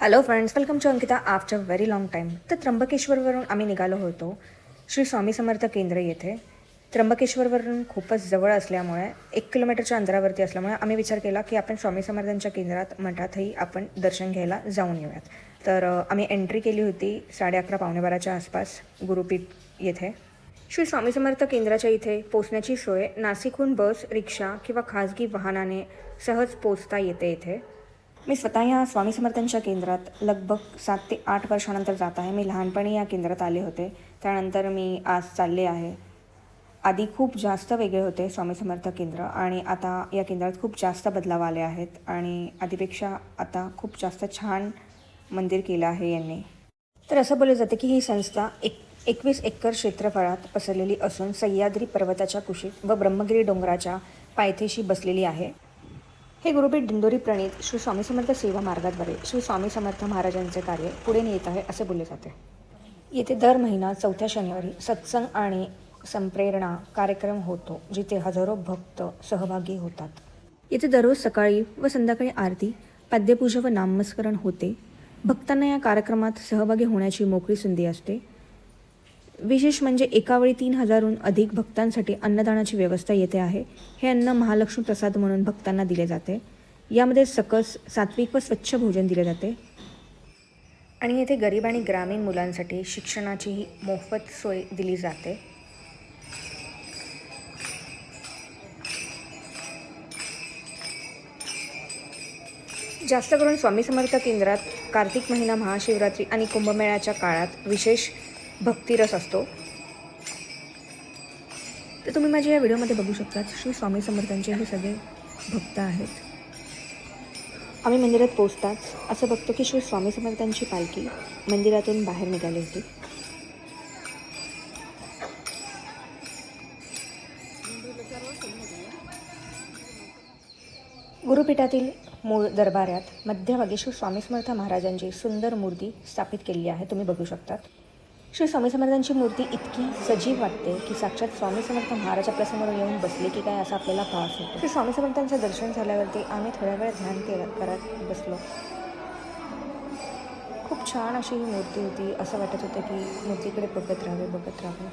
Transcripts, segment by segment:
Hello friends welcome to Ankita after very long time तर त्र्यंबकेश्वरवरून आम्ही निघालो होतो. श्री स्वामी समर्थ केंद्र येथे. त्र्यंबकेश्वरवरून खूपच जवळ असल्यामुळे एक किलोमीटरच्या अंतरावरती असल्यामुळे आम्ही विचार केला की आपण स्वामी समर्थांच्या केंद्रात मठातही आपण दर्शन घ्यायला जाऊन येऊयात. तर आम्ही एंट्री केली होती साडे अकरा पावणे बाराच्या आसपास गुरुपीठ येथे. श्री स्वामी समर्थ केंद्राच्या इथे पोचण्याची सोय नाशिकहून बस रिक्षा किंवा खाजगी वाहनाने सहज पोचता येते इथे. मी स्वतः या स्वामी समर्थांच्या केंद्रात लगभग सात ते आठ वर्षानंतर जात आहे. मी लहानपणी या केंद्रात आले होते. त्यानंतर मी आज चालले आहे. आधी खूप जास्त वेगळे होते स्वामी समर्थ केंद्र आणि आता या केंद्रात खूप जास्त बदलाव आले आहेत आणि आधीपेक्षा आता खूप जास्त छान मंदिर केलं आहे यांनी. तर असं बोललं जातं की ही संस्था एक एकवीस एकर क्षेत्रफळात पसरलेली असून सह्याद्री पर्वताच्या कुशीत व ब्रह्मगिरी डोंगराच्या पायथ्याशी बसलेली आहे. हे गुरुपीठ दिंडोरी प्रणित श्री स्वामी समर्थ सेवा मार्गाद्वारे श्री स्वामी समर्थ महाराजांचे कार्य पुढे नेत आहे असे बोलले जाते. येथे दर महिना चौथ्या शनिवारी सत्संग आणि संप्रेरणा कार्यक्रम होतो जिथे हजारो भक्त सहभागी होतात. येथे दररोज सकाळी व संध्याकाळी आरती पाद्यपूजा व नामस्मरण होते. भक्तांना या कार्यक्रमात सहभागी होण्याची मोकळी संधी असते. विशेष म्हणजे एकावेळी तीन हजारहून अधिक भक्तांसाठी अन्नदानाची व्यवस्था येथे आहे. हे अन्न महालक्ष्मी प्रसाद म्हणून भक्तांना दिले जाते. यामध्ये सकस सात्विक व स्वच्छ भोजन दिले जाते. आणि येथे गरीब आणि ग्रामीण मुलांसाठी शिक्षणाचीही मोफत सोय दिली जाते. जास्त करून स्वामी समर्थ केंद्रात कार्तिक महिना महाशिवरात्री आणि कुंभमेळ्याच्या काळात विशेष भक्तिरस असतो. तर तुम्ही माझ्या या व्हिडिओमध्ये बघू शकता श्री स्वामी समर्थांचे हे सगळे भक्त आहेत. आम्ही मंदिरात पोचताच असं बघतो की श्री स्वामी समर्थांची पालखी मंदिरातून बाहेर निघाली होती. गुरुपीठातील मूळ दरबारात मध्यभागी श्री स्वामी समर्थ महाराजांची सुंदर मूर्ती स्थापित केलेली आहे तुम्ही बघू शकतात. श्री स्वामी समर्थांची मूर्ती इतकी सजीव वाटते की साक्षात स्वामी समर्थ महाराज आपल्यासमोर येऊन बसले की काय असा आपल्याला भास होतो. श्री स्वामी समर्थांचं दर्शन झाल्यावरती आम्ही थोड्या वेळ ध्यान केलं करत बसलो. खूप छान अशी ही मूर्ती होती. असं वाटत होतं की मूर्तीकडे बघत राहावे बघत राहावे.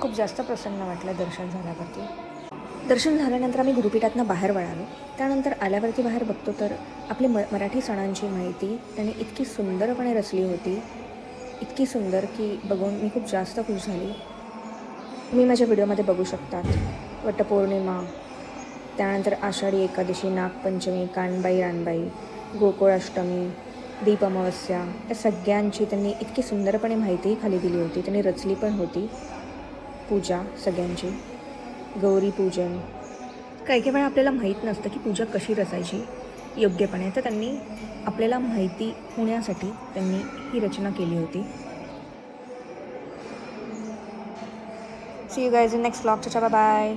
खूप जास्त प्रसन्न वाटलं दर्शन झाल्यावरती. दर्शन झाल्यानंतर आम्ही गुरुपीठातनं बाहेर वळालो. त्यानंतर आल्यावरती बाहेर बघतो तर आपली म मराठी सणांची माहिती त्यांनी इतकी सुंदरपणे रचली होती. इतकी सुंदर की बघून मी खूप जास्त खुश झाली. तुम्ही माझ्या व्हिडिओमध्ये बघू शकतात. वटपौर्णिमा त्यानंतर आषाढी एकादशी नागपंचमी कानबाई रानबाई गोकुळाष्टमी दीप अमावस्या या सगळ्यांची त्यांनी इतकी सुंदरपणे माहितीही खाली दिली होती. त्यांनी रचली पण होती. पूजा सगळ्यांची. गौरी पूजन. काही काही वेळा आपल्याला माहीत नसतं की पूजा कशी रचायची. योग्यपणे. तर त्यांनी आपल्याला माहिती होण्यासाठी त्यांनी ही रचना केली होती. See you guys in next blog bye